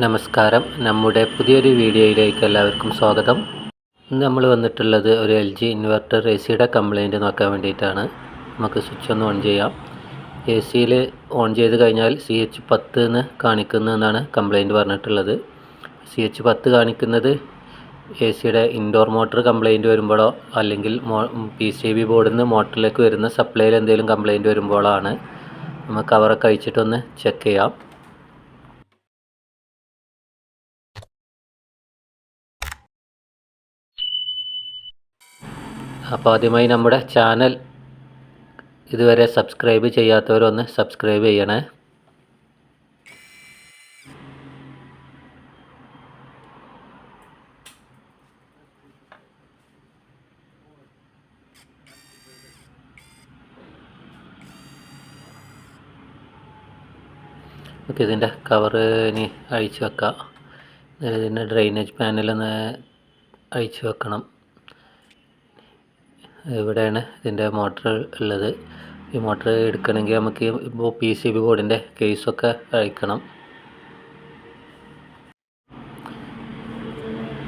നമസ്കാരം. നമ്മുടെ പുതിയൊരു വീഡിയോയിലേക്ക് എല്ലാവർക്കും സ്വാഗതം. ഇന്ന് നമ്മൾ വന്നിട്ടുള്ളത് ഒരു എൽ ജി ഇൻവെർട്ടർ എ സിയുടെ കംപ്ലയിന്റ് നോക്കാൻ വേണ്ടിയിട്ടാണ്. നമുക്ക് സ്വിച്ച് ഒന്ന് ഓൺ ചെയ്യാം. എ സിയിൽ ഓൺ ചെയ്ത് കഴിഞ്ഞാൽ സി എച്ച് പത്ത് എന്ന് കാണിക്കുന്നു എന്നാണ് കംപ്ലൈന്റ് പറഞ്ഞിട്ടുള്ളത്. സി എച്ച് പത്ത് കാണിക്കുന്നത് എ സിയുടെ ഇൻഡോർ മോട്ടർ കംപ്ലയിന്റ് വരുമ്പോഴോ അല്ലെങ്കിൽ മോ പി സി ബി ബോർഡിൽ നിന്ന് മോട്ടറിലേക്ക് വരുന്ന സപ്ലൈയിൽ എന്തെങ്കിലും കംപ്ലൈന്റ് വരുമ്പോഴാണ്. നമുക്ക് കവറൊക്കെ അയച്ചിട്ടൊന്ന് ചെക്ക് ചെയ്യാം. അപ്പോൾ ആദ്യമായി നമ്മുടെ ചാനൽ ഇതുവരെ സബ്സ്ക്രൈബ് ചെയ്യാത്തവരൊന്ന് സബ്സ്ക്രൈബ് ചെയ്യണേ. ഓക്കെ ഇതിന്റെ കവർ ഇനി അഴിച്ചു വെക്കാം. ഇതിന്റെ ഡ്രെയിനേജ് പാനലൊന്ന് അഴിച്ചു വെക്കണം. ഇവിടെയാണ് ഇതിന്റെ മോട്ടർ ഉള്ളത്. ഈ മോട്ടർ എടുക്കണമെങ്കിൽ നമുക്ക് ഇപ്പോൾ പി സി ബി ബോർഡിന്റെ കേസൊക്കെ അഴിക്കണം.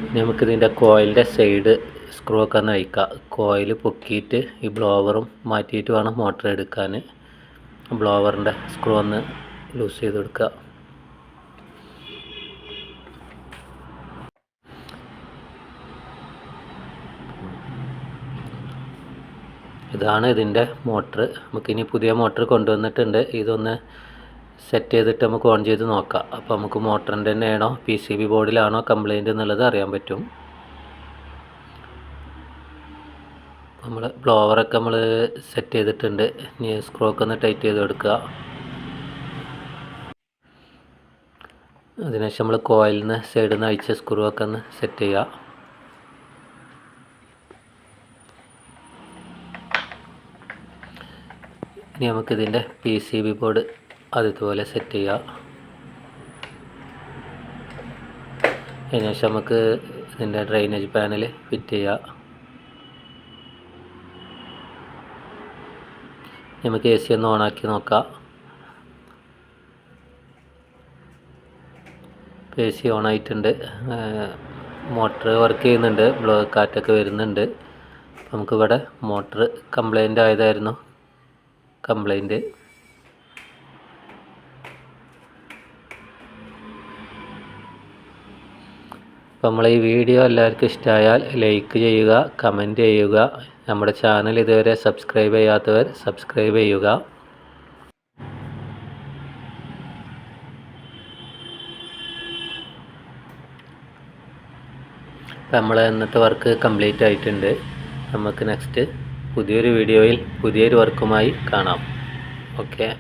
ഇനി നമുക്കിതിന്റെ കോയിലിന്റെ സൈഡ് സ്ക്രൂ ഒക്കെ ഒന്ന് അഴിക്കാം. കോയിൽ പൊക്കിയിട്ട് ഈ ബ്ലോവറും മാറ്റിയിട്ട് വേണം മോട്ടർ എടുക്കാൻ. ബ്ലോവറിന്റെ സ്ക്രൂ ഒന്ന് ലൂസ് ചെയ്ത് കൊടുക്കുക. ഇതാണ് ഇതിന്റെ മോട്ടർ. നമുക്കിനി പുതിയ മോട്ടർ കൊണ്ടുവന്നിട്ടുണ്ട്. ഇതൊന്ന് സെറ്റ് ചെയ്തിട്ട് നമുക്ക് ഓൺ ചെയ്ത് നോക്കാം. അപ്പോൾ നമുക്ക് മോട്ടറിന്റെ തന്നെയാണോ പി സി ബി ബോർഡിലാണോ കംപ്ലൈന്റ് എന്നുള്ളത് അറിയാൻ പറ്റും. നമ്മൾ ബ്ലോവറൊക്കെ നമ്മൾ സെറ്റ് ചെയ്തിട്ടുണ്ട്. ഇനി സ്ക്രോക്ക് ഒന്ന് ടൈറ്റ് ചെയ്ത് കൊടുക്കുക അതിനുശേഷം നമ്മൾ കോയിലിൽ നിന്ന് സൈഡിൽ നിന്ന് അഴിച്ച സ്ക്രൂ ഒക്കെ ഒന്ന് സെറ്റ് ചെയ്യുക. ഇനി നമുക്കിതിന്റെ പി സി ബി ബോർഡ് അതുപോലെ സെറ്റ് ചെയ്യാം. അതിനുശേഷം നമുക്ക് ഇതിന്റെ ഡ്രെയിനേജ് പാനൽ ഫിറ്റ് ചെയ്യാം. നമുക്ക് എ സി ഒന്ന് ഓണാക്കി നോക്കാം. എ സി ഓൺ ആയിട്ടുണ്ട്. മോട്ടർ വർക്ക് ചെയ്യുന്നുണ്ട്. ബ്ലോ കാറ്റൊക്കെ വരുന്നുണ്ട്. നമുക്കിവിടെ മോട്ടർ കംപ്ലൈന്റ് ആയതായിരുന്നു. കംപ്ലൈന്റ്. അപ്പോൾ നമ്മൾ ഈ വീഡിയോ എല്ലാവർക്കും ഇഷ്ടമായാൽ ലൈക്ക് ചെയ്യുക കമന്റ് ചെയ്യുക. നമ്മുടെ ചാനൽ ഇതുവരെ സബ്സ്ക്രൈബ് ചെയ്യാത്തവർ സബ്സ്ക്രൈബ് ചെയ്യുക. നമ്മൾ ഇന്നത്തെ വർക്ക് കംപ്ലീറ്റ് ആയിട്ടുണ്ട്. നമുക്ക് നെക്സ്റ്റ് പുതിയൊരു വീഡിയോയിൽ പുതിയൊരു വർക്കുമായി കാണാം. ഓക്കെ.